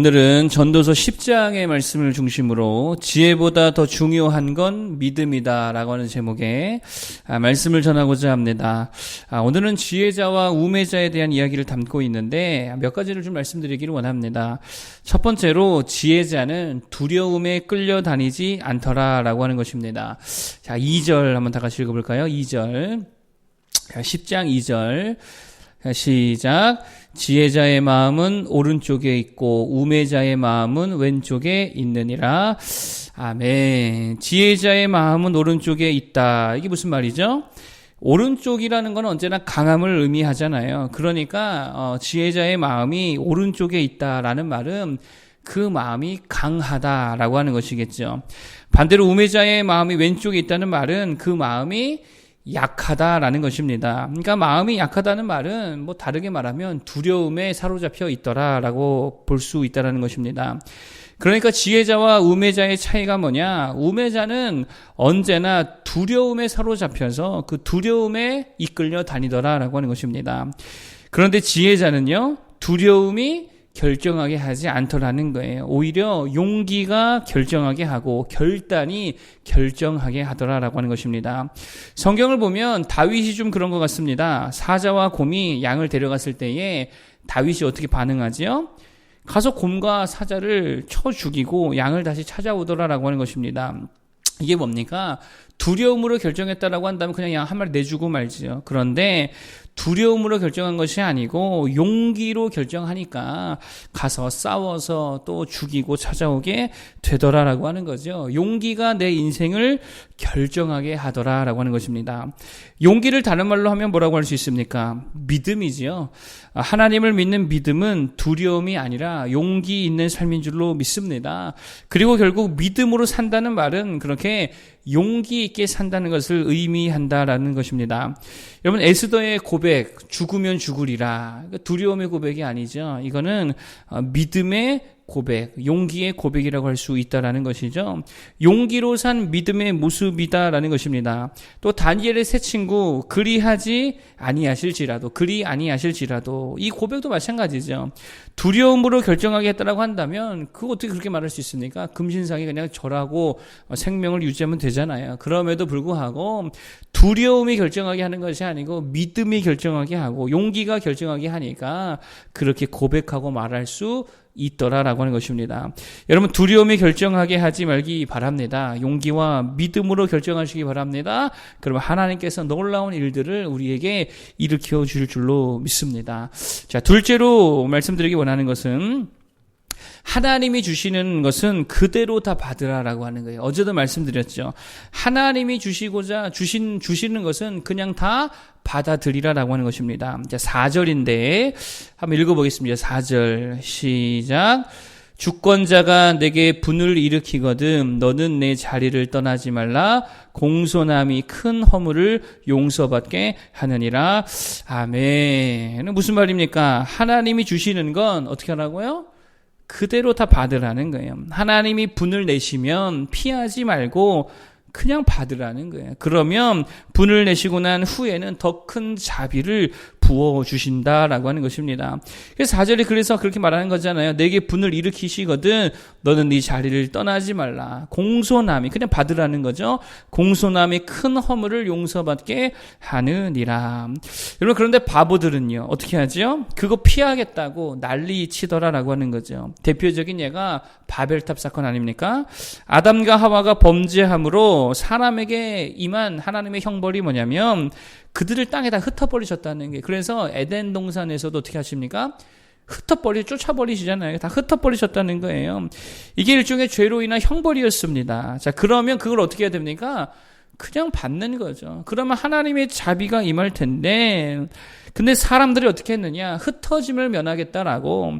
오늘은 전도서 10장의 말씀을 중심으로 지혜보다 더 중요한 건 믿음이다 라고 하는 제목의 아, 말씀을 전하고자 합니다. 아, 오늘은 지혜자와 우매자에 대한 이야기를 담고 있는데 몇 가지를 좀 말씀드리기를 원합니다. 첫 번째로 지혜자는 두려움에 끌려다니지 않더라 라고 하는 것입니다. 자, 2절 한번 다 같이 읽어볼까요? 2절. 10장 2절. 시작. 지혜자의 마음은 오른쪽에 있고 우매자의 마음은 왼쪽에 있느니라. 아멘. 지혜자의 마음은 오른쪽에 있다. 이게 무슨 말이죠? 오른쪽이라는 건 언제나 강함을 의미하잖아요. 그러니까 어, 지혜자의 마음이 오른쪽에 있다라는 말은 그 마음이 강하다라고 하는 것이겠죠. 반대로 우매자의 마음이 왼쪽에 있다는 말은 그 마음이 약하다라는 것입니다. 그러니까 마음이 약하다는 말은 뭐 다르게 말하면 두려움에 사로잡혀 있더라라고 볼 수 있다라는 것입니다. 그러니까 지혜자와 우매자의 차이가 뭐냐? 우매자는 언제나 두려움에 사로잡혀서 그 두려움에 이끌려 다니더라라고 하는 것입니다. 그런데 지혜자는요, 두려움이 결정하게 하지 않더라는 거예요. 오히려 용기가 결정하게 하고 결단이 결정하게 하더라라고 하는 것입니다. 성경을 보면 다윗이 좀 그런 것 같습니다. 사자와 곰이 양을 데려갔을 때에 다윗이 어떻게 반응하지요? 가서 곰과 사자를 쳐 죽이고 양을 다시 찾아오더라라고 하는 것입니다. 이게 뭡니까? 두려움으로 결정했다라고 한다면 그냥 양한 마리 내주고 말지요. 그런데 두려움으로 결정한 것이 아니고 용기로 결정하니까 가서 싸워서 또 죽이고 찾아오게 되더라라고 하는 거죠. 용기가 내 인생을 결정하게 하더라라고 하는 것입니다. 용기를 다른 말로 하면 뭐라고 할 수 있습니까? 믿음이지요. 하나님을 믿는 믿음은 두려움이 아니라 용기 있는 삶인 줄로 믿습니다. 그리고 결국 믿음으로 산다는 말은 그렇게 용기 있게 산다는 것을 의미한다라는 것입니다. 여러분 에스더의 고백 죽으면 죽으리라 두려움의 고백이 아니죠. 이거는 어, 믿음의 고백, 용기의 고백이라고 할 수 있다라는 것이죠. 용기로 산 믿음의 모습이다라는 것입니다. 또 다니엘의 새 친구 그리하지 아니하실지라도 그리 아니하실지라도 이 고백도 마찬가지죠. 두려움으로 결정하게 했다라고 한다면 그거 어떻게 그렇게 말할 수 있습니까? 금신상이 그냥 절하고 생명을 유지하면 되잖아요. 그럼에도 불구하고 두려움이 결정하게 하는 것이 아니고 믿음이 결정하게 하고 용기가 결정하게 하니까 그렇게 고백하고 말할 수 있더라라고 하는 것입니다. 여러분 두려움이 결정하게 하지 말기 바랍니다. 용기와 믿음으로 결정하시기 바랍니다. 그러면 하나님께서 놀라운 일들을 우리에게 일으켜 주실 줄로 믿습니다. 자, 둘째로 말씀드리기 원하는 것은 하나님이 주시는 것은 그대로 다 받으라라고 하는 거예요. 어제도 말씀드렸죠. 하나님이 주시고자 주신 주시는 것은 그냥 다 받아들이라라고 하는 것입니다. 자, 4절인데 한번 읽어 보겠습니다. 4절 시작. 주권자가 내게 분을 일으키거든 너는 내 자리를 떠나지 말라 공손함이 큰 허물을 용서받게 하느니라 아멘 무슨 말입니까 하나님이 주시는 건 어떻게 하라고요 그대로 다 받으라는 거예요. 하나님이 분을 내시면 피하지 말고 그냥 받으라는 거예요. 그러면 분을 내시고 난 후에는 더 큰 자비를 부어 주신다라고 하는 것입니다. 그래서 4절에 그래서 그렇게 말하는 거잖아요. 내게 분을 일으키시거든 너는 네 자리를 떠나지 말라. 공손함이 그냥 받으라는 거죠. 공손함이 큰 허물을 용서받게 하느니라. 여러분 그런데 바보들은요. 어떻게 하죠? 그거 피하겠다고 난리 치더라라고 하는 거죠. 대표적인 예가 바벨탑 사건 아닙니까? 아담과 하와가 범죄함으로 사람에게 임한 하나님의 형벌이 뭐냐면 그들을 땅에다 흩어버리셨다는 게 그래서 에덴 동산에서도 어떻게 하십니까? 흩어버리 쫓아버리시잖아요. 다 흩어버리셨다는 거예요. 이게 일종의 죄로 인한 형벌이었습니다. 자 그러면 그걸 어떻게 해야 됩니까? 그냥 받는 거죠. 그러면 하나님의 자비가 임할 텐데 근데 사람들이 어떻게 했느냐? 흩어짐을 면하겠다라고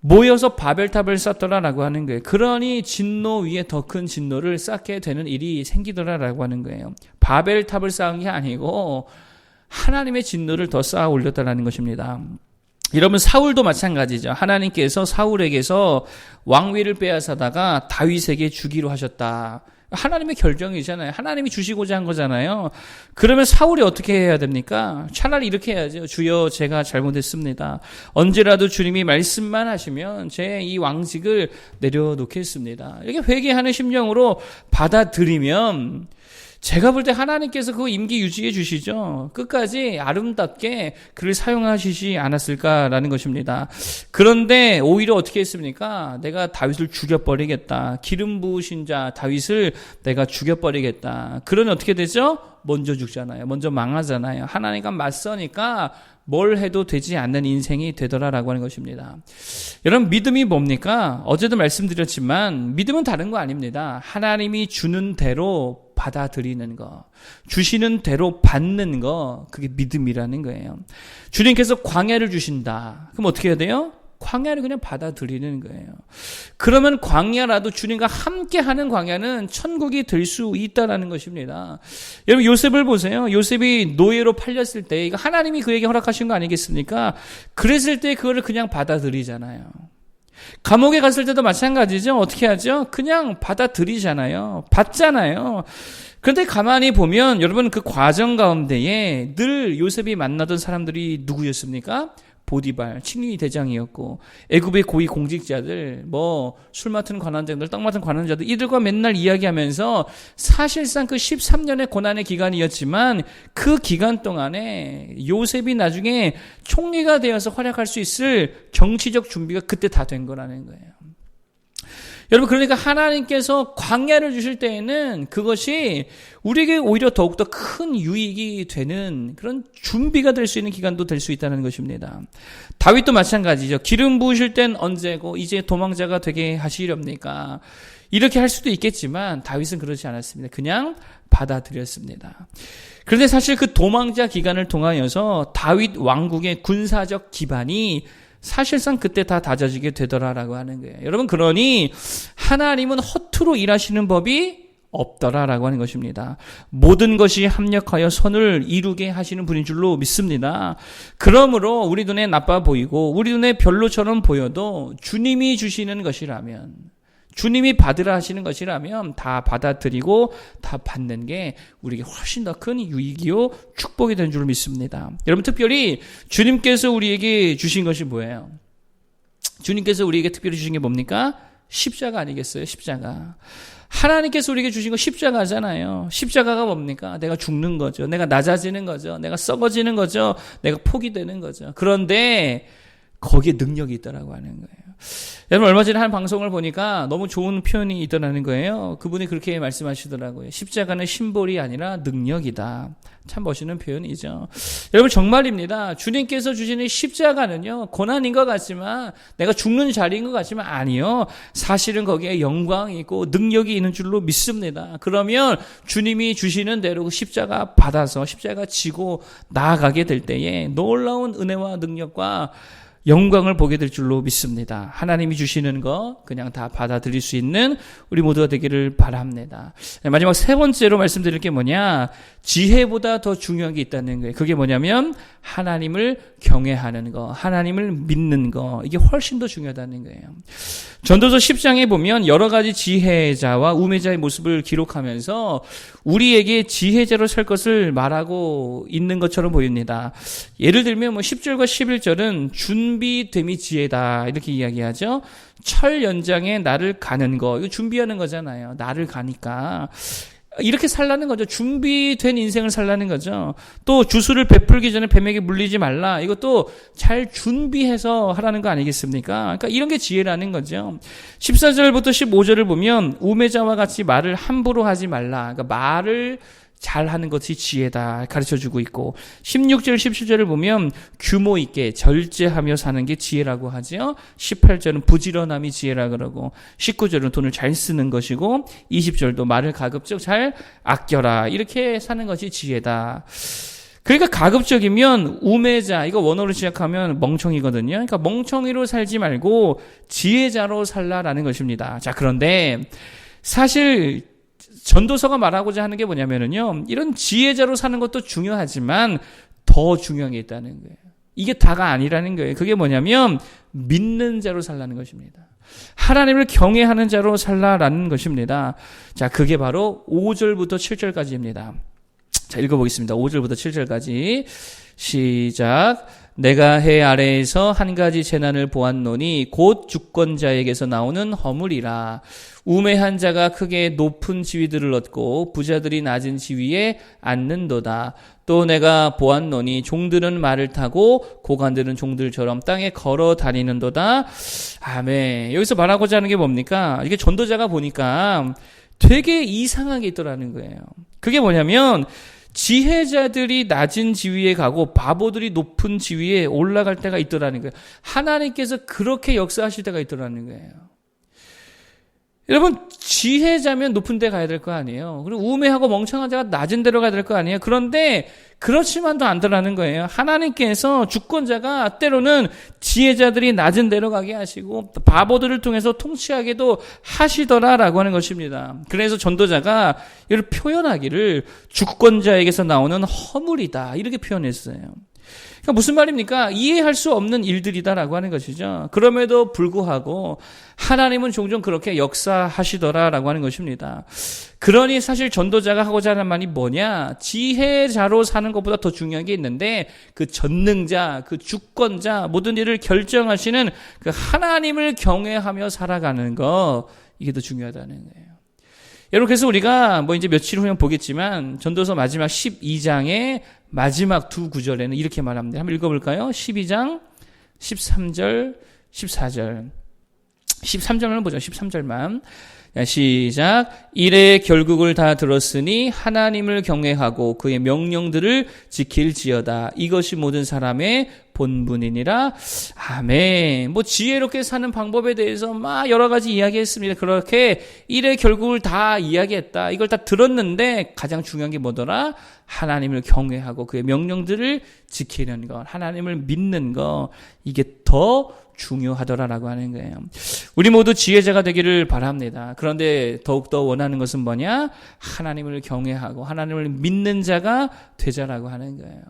모여서 바벨탑을 쌓더라라고 하는 거예요. 그러니 진노 위에 더 큰 진노를 쌓게 되는 일이 생기더라라고 하는 거예요. 바벨탑을 쌓은 게 아니고 하나님의 진노를 더 쌓아 올렸다라는 것입니다. 여러분 사울도 마찬가지죠. 하나님께서 사울에게서 왕위를 빼앗아다가 다윗에게 주기로 하셨다. 하나님의 결정이잖아요. 하나님이 주시고자 한 거잖아요. 그러면 사울이 어떻게 해야 됩니까? 차라리 이렇게 해야죠. 주여 제가 잘못했습니다. 언제라도 주님이 말씀만 하시면 제 이 왕직을 내려놓겠습니다. 이렇게 회개하는 심정으로 받아들이면 제가 볼 때 하나님께서 그 임기 유지해 주시죠. 끝까지 아름답게 그를 사용하시지 않았을까라는 것입니다. 그런데 오히려 어떻게 했습니까? 내가 다윗을 죽여버리겠다. 기름 부으신 자 다윗을 내가 죽여버리겠다. 그러면 어떻게 되죠? 먼저 죽잖아요. 먼저 망하잖아요. 하나님과 맞서니까 뭘 해도 되지 않는 인생이 되더라라고 하는 것입니다. 여러분 믿음이 뭡니까? 어제도 말씀드렸지만 믿음은 다른 거 아닙니다. 하나님이 주는 대로 받아들이는 거, 주시는 대로 받는 거, 그게 믿음이라는 거예요. 주님께서 광야를 주신다. 그럼 어떻게 해야 돼요? 광야를 그냥 받아들이는 거예요. 그러면 광야라도 주님과 함께 하는 광야는 천국이 될 수 있다라는 것입니다. 여러분 요셉을 보세요. 요셉이 노예로 팔렸을 때 이거 하나님이 그에게 허락하신 거 아니겠습니까? 그랬을 때 그거를 그냥 받아들이잖아요. 감옥에 갔을 때도 마찬가지죠. 어떻게 하죠? 그냥 받아들이잖아요. 받잖아요. 그런데 가만히 보면 여러분 그 과정 가운데에 늘 요셉이 만나던 사람들이 누구였습니까? 보디발, 칭리 대장이었고, 애굽의 고위 공직자들, 뭐, 술 맡은 관원장들, 떡 맡은 관원자들, 이들과 맨날 이야기하면서 사실상 그 13년의 고난의 기간이었지만 그 기간 동안에 요셉이 나중에 총리가 되어서 활약할 수 있을 정치적 준비가 그때 다 된 거라는 거예요. 여러분 그러니까 하나님께서 광야를 주실 때에는 그것이 우리에게 오히려 더욱더 큰 유익이 되는 그런 준비가 될 수 있는 기간도 될 수 있다는 것입니다. 다윗도 마찬가지죠. 기름 부으실 땐 언제고 이제 도망자가 되게 하시렵니까? 이렇게 할 수도 있겠지만 다윗은 그렇지 않았습니다. 그냥 받아들였습니다. 그런데 사실 그 도망자 기간을 통하여서 다윗 왕국의 군사적 기반이 사실상 그때 다 다져지게 되더라라고 하는 거예요. 여러분 그러니 하나님은 허투루 일하시는 법이 없더라라고 하는 것입니다. 모든 것이 합력하여 선을 이루게 하시는 분인 줄로 믿습니다. 그러므로 우리 눈에 나빠 보이고 우리 눈에 별로처럼 보여도 주님이 주시는 것이라면 주님이 받으라 하시는 것이라면 다 받아들이고 다 받는 게 우리에게 훨씬 더 큰 유익이요 축복이 되는 줄 믿습니다. 여러분 특별히 주님께서 우리에게 주신 것이 뭐예요? 주님께서 우리에게 특별히 주신 게 뭡니까? 십자가 아니겠어요? 십자가. 하나님께서 우리에게 주신 거 십자가잖아요. 십자가가 뭡니까? 내가 죽는 거죠. 내가 낮아지는 거죠. 내가 썩어지는 거죠. 내가 포기되는 거죠. 그런데 거기에 능력이 있다라고 하는 거예요. 여러분 얼마 전에 한 방송을 보니까 너무 좋은 표현이 있더라는 거예요. 그분이 그렇게 말씀하시더라고요. 십자가는 심볼이 아니라 능력이다. 참 멋있는 표현이죠. 여러분 정말입니다. 주님께서 주시는 십자가는요. 고난인 것 같지만 내가 죽는 자리인 것 같지만 아니요. 사실은 거기에 영광이 있고 능력이 있는 줄로 믿습니다. 그러면 주님이 주시는 대로 그 십자가 받아서 십자가 지고 나아가게 될 때에 놀라운 은혜와 능력과 영광을 보게 될 줄로 믿습니다. 하나님이 주시는 거 그냥 다 받아들일 수 있는 우리 모두가 되기를 바랍니다. 마지막 세 번째로 말씀드릴 게 뭐냐? 지혜보다 더 중요한 게 있다는 거예요. 그게 뭐냐면 하나님을 경외하는 거, 하나님을 믿는 거. 이게 훨씬 더 중요하다는 거예요. 전도서 10장에 보면 여러 가지 지혜자와 우매자의 모습을 기록하면서 우리에게 지혜자로 살 것을 말하고 있는 것처럼 보입니다. 예를 들면 뭐 10절과 11절은 준 비됨이 지혜다. 이렇게 이야기하죠. 철 연장에 나를 가는 거. 이거 준비하는 거잖아요. 나를 가니까. 이렇게 살라는 거죠. 준비된 인생을 살라는 거죠. 또 주술을 베풀기 전에 뱀에게 물리지 말라. 이것도 잘 준비해서 하라는 거 아니겠습니까? 그러니까 이런 게 지혜라는 거죠. 14절부터 15절을 보면 우매자와 같이 말을 함부로 하지 말라. 그러니까 말을 잘하는 것이 지혜다 가르쳐 주고 있고 16절 17절을 보면 규모 있게 절제하며 사는 게 지혜라고 하죠. 18절은 부지런함이 지혜라 그러고 19절은 돈을 잘 쓰는 것이고 20절도 말을 가급적 잘 아껴라 이렇게 사는 것이 지혜다. 그러니까 가급적이면 우매자 이거 원어로 시작하면 멍청이거든요. 그러니까 멍청이로 살지 말고 지혜자로 살라라는 것입니다. 자 그런데 사실 전도서가 말하고자 하는 게 뭐냐면은요. 이런 지혜자로 사는 것도 중요하지만 더 중요한 게 있다는 거예요. 이게 다가 아니라는 거예요. 그게 뭐냐면 믿는 자로 살라는 것입니다. 하나님을 경외하는 자로 살라라는 것입니다. 자, 그게 바로 5절부터 7절까지입니다. 자, 읽어보겠습니다. 5절부터 7절까지. 시작. 내가 해 아래에서 한 가지 재난을 보았노니 곧 주권자에게서 나오는 허물이라. 우매한 자가 크게 높은 지위들을 얻고 부자들이 낮은 지위에 앉는도다. 또 내가 보았노니 종들은 말을 타고 고관들은 종들처럼 땅에 걸어 다니는도다. 아멘. 여기서 말하고자 하는 게 뭡니까? 이게 전도자가 보니까 되게 이상하게 있더라는 거예요. 그게 뭐냐면 지혜자들이 낮은 지위에 가고 바보들이 높은 지위에 올라갈 때가 있더라는 거예요. 하나님께서 그렇게 역사하실 때가 있더라는 거예요. 여러분 지혜자면 높은 데 가야 될 거 아니에요. 그리고 우매하고 멍청한 자가 낮은 데로 가야 될 거 아니에요. 그런데 그렇지만도 않더라는 거예요. 하나님께서 주권자가 때로는 지혜자들이 낮은 데로 가게 하시고 바보들을 통해서 통치하게도 하시더라라고 하는 것입니다. 그래서 전도자가 이를 표현하기를 주권자에게서 나오는 허물이다 이렇게 표현했어요. 그러니까 무슨 말입니까? 이해할 수 없는 일들이다라고 하는 것이죠. 그럼에도 불구하고 하나님은 종종 그렇게 역사하시더라라고 하는 것입니다. 그러니 사실 전도자가 하고자 하는 말이 뭐냐? 지혜자로 사는 것보다 더 중요한 게 있는데 그 전능자, 그 주권자, 모든 일을 결정하시는 그 하나님을 경외하며 살아가는 거 이게 더 중요하다는 거예요. 여러분 그래서 우리가 뭐 이제 며칠 후면 보겠지만 전도서 마지막 12장의 마지막 두 구절에는 이렇게 말합니다. 한번 읽어볼까요? 12장 13절 14절 13절만 보죠. 13절만 시작. 이래 결국을 다 들었으니 하나님을 경외하고 그의 명령들을 지킬지어다. 이것이 모든 사람의 본분이니라. 아멘. 뭐 지혜롭게 사는 방법에 대해서 막 여러 가지 이야기했습니다. 그렇게 이래 결국을 다 이야기했다. 이걸 다 들었는데 가장 중요한 게 뭐더라? 하나님을 경외하고 그의 명령들을 지키는 것, 하나님을 믿는 것, 이게 더 중요하더라라고 하는 거예요. 우리 모두 지혜자가 되기를 바랍니다. 그런데 더욱더 원하는 것은 뭐냐? 하나님을 경외하고 하나님을 믿는 자가 되자라고 하는 거예요.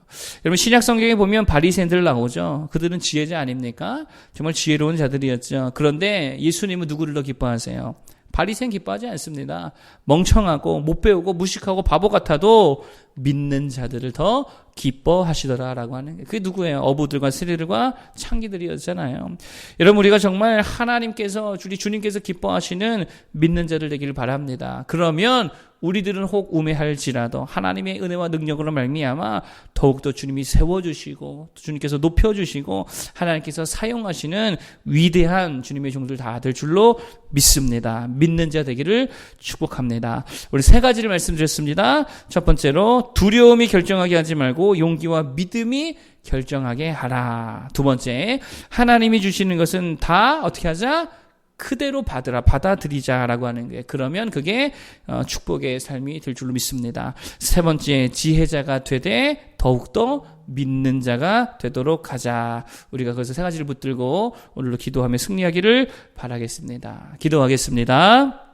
여러분 신약 성경에 보면 바리새인들 나오죠. 그들은 지혜자 아닙니까? 정말 지혜로운 자들이었죠. 그런데 예수님은 누구를 더 기뻐하세요? 바리새인 기뻐하지 않습니다. 멍청하고 못 배우고 무식하고 바보 같아도 믿는 자들을 더 기뻐하시더라라고 하는 게 그게 누구예요? 어부들과 세리들과 창기들이었잖아요. 여러분 우리가 정말 하나님께서 우리 주님께서 기뻐하시는 믿는 자들 되기를 바랍니다. 그러면 우리들은 혹 우매할지라도 하나님의 은혜와 능력으로 말미암아 더욱더 주님이 세워주시고 주님께서 높여주시고 하나님께서 사용하시는 위대한 주님의 종들 다 될 줄로 믿습니다. 믿는 자 되기를 축복합니다. 우리 세 가지를 말씀드렸습니다. 첫 번째로 두려움이 결정하게 하지 말고 용기와 믿음이 결정하게 하라. 두 번째 하나님이 주시는 것은 다 어떻게 하자? 그대로 받으라 받아들이자라고 하는 거예요. 그러면 그게 어, 축복의 삶이 될 줄로 믿습니다. 세 번째 지혜자가 되되 더욱더 믿는 자가 되도록 하자. 우리가 그래서 세 가지를 붙들고 오늘도 기도하며 승리하기를 바라겠습니다. 기도하겠습니다.